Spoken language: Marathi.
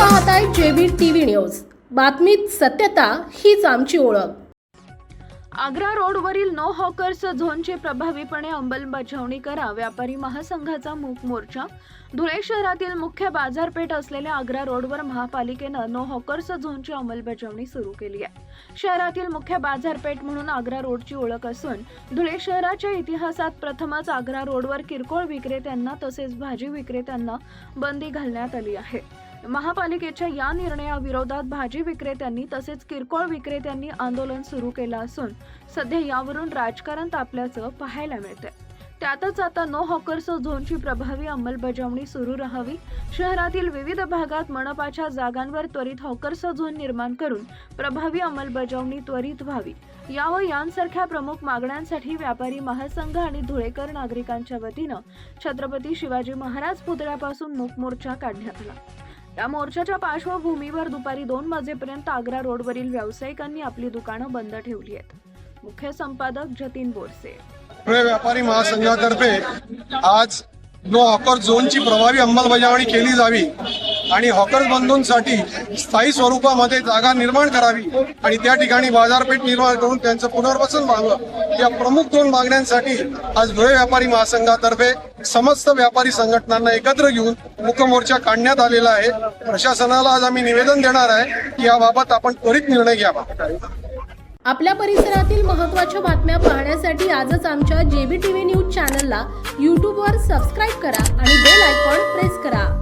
पाहताय जेबी टीव्ही न्यूज. बातमीत सत्यता हीच आमची ओळख. आग्रा रोडवरील नो हॉकर्स झोनची प्रभावीपणे अंमलबजावणी करा व्यापारी महासंघाचा मूक मोर्चा. धुळे शहरातील मुख्य बाजारपेठ असलेल्या आग्रा रोडवर महापालिकेनं नो हॉकर्स झोनची अंमलबजावणी सुरू केली आहे. शहरातील मुख्य बाजारपेठ म्हणून आग्रा रोडची ओळख असून धुळे शहराच्या इतिहासात प्रथमच आग्रा रोडवर किरकोळ विक्रेत्यांना तसेच भाजी विक्रेत्यांना बंदी घालण्यात आली आहे. महापालिकेच्या या निर्णयाविरोधात भाजी विक्रेत्यांनी तसेच किरकोळ विक्रेत्यांनी आंदोलन सुरू केलं असून सध्या यावरून राजकारण तापल्याचं पाहायला मिळतंय. त्यातच आता नो हॉकर्स झोनची प्रभावी अंमलबजावणी सुरू राहावी. शहरातील विविध भागात मनपाच्या जागांवर त्वरित हॉकर्स झोन निर्माण करून प्रभावी अंमलबजावणी त्वरित व्हावी. या व यांसारख्या प्रमुख मागण्यांसाठी व्यापारी महासंघ आणि धुळेकर नागरिकांच्या वतीनं छत्रपती शिवाजी महाराज पुतळ्यापासून मूक मोर्चा काढण्यात आला. या मोर्चाच्या पार्श्वभूमीवर दुपारी दोन वाजेपर्यंत आग्रा रोडवरील व्यावसायिकांनी आपली दुकानं बंद ठेवली आहेत. मुख्य संपादक जतीन बोरसे. व्यापारी महासंघातर्फे आज नो ऑफर झोनची प्रभावी अंमलबजावणी केली जावी आणि हॉकर्स बंधूंसाठी स्थायी स्वरूपामध्ये जागा निर्माण करावी आणि त्या ठिकाणी बाजारपेठ निर्माण करून त्यांचं पुनर्वसन व्हावं. या प्रमुख दोन मागण्यांसाठी आज धुळे व्यापारी महासंघातर्फे समस्त व्यापारी संघटनांना एकत्र घेऊन मुखमोर्चा काढण्यात आलेला आहे. प्रशासनाला आज आम्ही निवेदन देणार आहे की याबाबत आपण त्वरित निर्णय घ्यावा. आपल्या परिसरातील महत्त्वाच्या बातम्या पाहण्यासाठी आजच आमच्या जेबी टीव्ही न्यूज चॅनलला यूट्यूबवर सबस्क्राईब करा आणि बेल आयकॉन प्रेस करा.